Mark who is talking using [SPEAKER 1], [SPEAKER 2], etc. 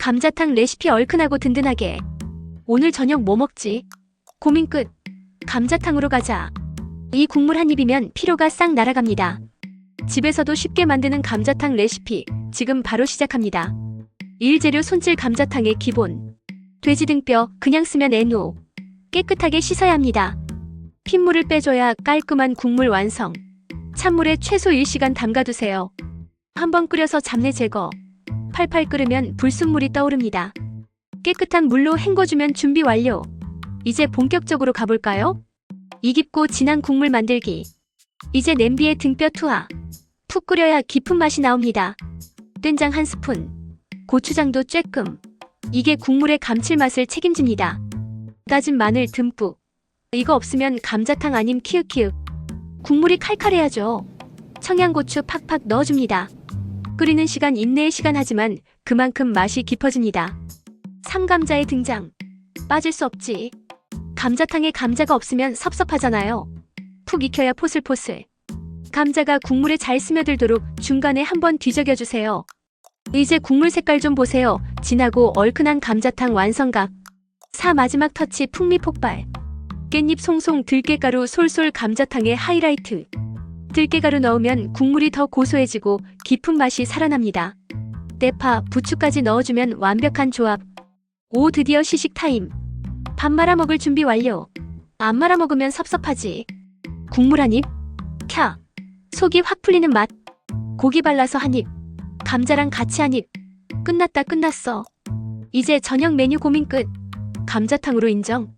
[SPEAKER 1] 감자탕 레시피 얼큰하고 든든하게. 오늘 저녁 뭐 먹지? 고민 끝. 감자탕으로 가자. 이 국물 한 입이면 피로가 싹 날아갑니다. 집에서도 쉽게 만드는 감자탕 레시피 지금 바로 시작합니다. 1재료 손질 감자탕의 기본. 돼지 등뼈 그냥 쓰면 애노. 깨끗하게 씻어야 합니다. 핏물을 빼줘야 깔끔한 국물 완성. 찬물에 최소 1시간 담가두세요. 한번 끓여서 잡내 제거. 팔팔 끓으면 불순물이 떠오릅니다. 깨끗한 물로 헹궈주면 준비 완료. 이제 본격적으로 가볼까요? 이 깊고 진한 국물 만들기. 이제 냄비에 등뼈 투하. 푹 끓여야 깊은 맛이 나옵니다. 된장 한 스푼. 고추장도 쬐끔. 이게 국물의 감칠맛을 책임집니다. 다진 마늘 듬뿍. 이거 없으면 감자탕 아님 키읔키읔. 국물이 칼칼해야죠. 청양고추 팍팍 넣어줍니다. 끓이는 시간 인내의 시간 하지만 그만큼 맛이 깊어집니다. 삼감자의 등장. 빠질 수 없지. 감자탕에 감자가 없으면 섭섭하잖아요. 푹 익혀야 포슬포슬. 감자가 국물에 잘 스며들도록 중간에 한번 뒤적여주세요. 이제 국물 색깔 좀 보세요. 진하고 얼큰한 감자탕 완성각. 사 마지막 터치 풍미 폭발. 깻잎 송송 들깨가루 솔솔 감자탕의 하이라이트. 들깨가루 넣으면 국물이 더 고소해지고 깊은 맛이 살아납니다. 대파, 부추까지 넣어주면 완벽한 조합. 오 드디어 시식 타임. 밥 말아 먹을 준비 완료. 안 말아 먹으면 섭섭하지. 국물 한 입. 캬. 속이 확 풀리는 맛. 고기 발라서 한 입. 감자랑 같이 한 입. 끝났다 끝났어. 이제 저녁 메뉴 고민 끝. 감자탕으로 인정.